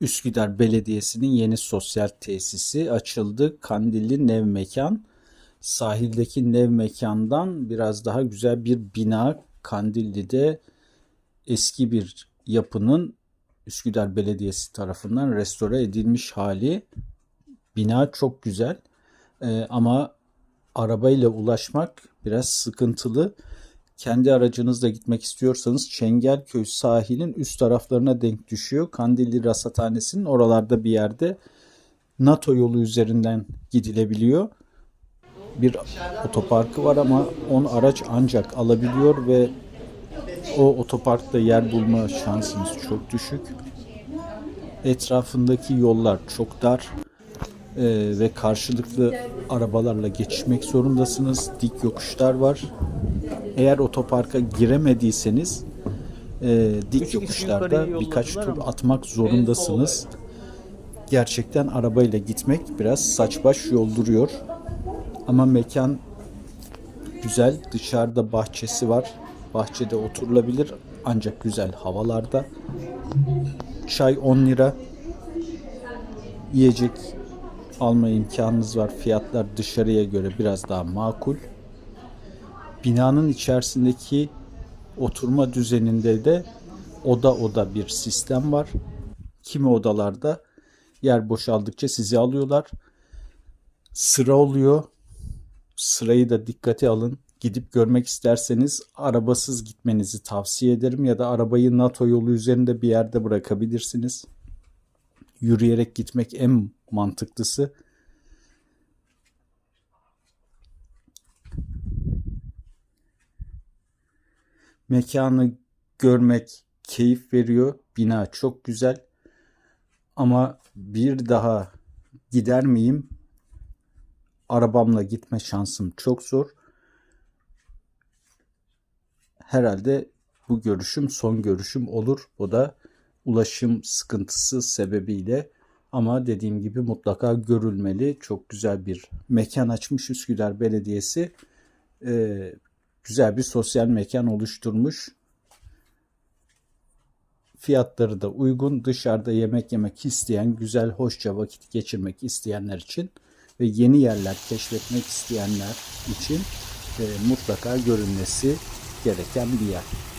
Üsküdar Belediyesi'nin yeni sosyal tesisi açıldı. Kandilli Nev Mekan. Sahildeki Nev Mekan'dan biraz daha güzel bir bina Kandilli'de eski bir yapının Üsküdar Belediyesi tarafından restore edilmiş hali. Bina çok güzel Ee, ama arabayla ulaşmak biraz sıkıntılı. Kendi aracınızla gitmek istiyorsanız Çengelköy sahilin üst taraflarına denk düşüyor. Kandilli Rasathanesi'nin oralarda bir yerde NATO yolu üzerinden gidilebiliyor. Bir otoparkı var ama 10 araç ancak alabiliyor ve o otoparkta yer bulma şansınız çok düşük. Etrafındaki yollar çok dar Ee, ve karşılıklı arabalarla geçişmek zorundasınız. Dik yokuşlar var. Eğer otoparka giremediyseniz e, dik yokuşlarda birkaç tur atmak zorundasınız. Gerçekten arabayla gitmek biraz saç baş yolduruyor. Ama mekan güzel. Dışarıda bahçesi var. Bahçede oturulabilir ancak güzel havalarda. Çay 10 lira. Yiyecek alma imkanınız var. Fiyatlar dışarıya göre biraz daha makul. Binanın içerisindeki oturma düzeninde de oda oda bir sistem var. Kimi odalarda yer boşaldıkça sizi alıyorlar. Sıra oluyor. Sırayı da dikkate alın. Gidip görmek isterseniz arabasız gitmenizi tavsiye ederim ya da arabayı NATO yolu üzerinde bir yerde bırakabilirsiniz. Yürüyerek gitmek en mantıklısı. Mekanı görmek keyif veriyor. Bina çok güzel. Ama bir daha gider miyim? Arabamla gitme şansım çok zor. Herhalde bu görüşüm son görüşüm olur. O da ulaşım sıkıntısı sebebiyle. Ama dediğim gibi mutlaka görülmeli. Çok güzel bir mekan açmış Üsküdar Belediyesi. Ee, güzel bir sosyal mekan oluşturmuş. Fiyatları da uygun. Dışarıda yemek yemek isteyen, güzel hoşça vakit geçirmek isteyenler için ve yeni yerler keşfetmek isteyenler için e, mutlaka görülmesi gereken bir yer.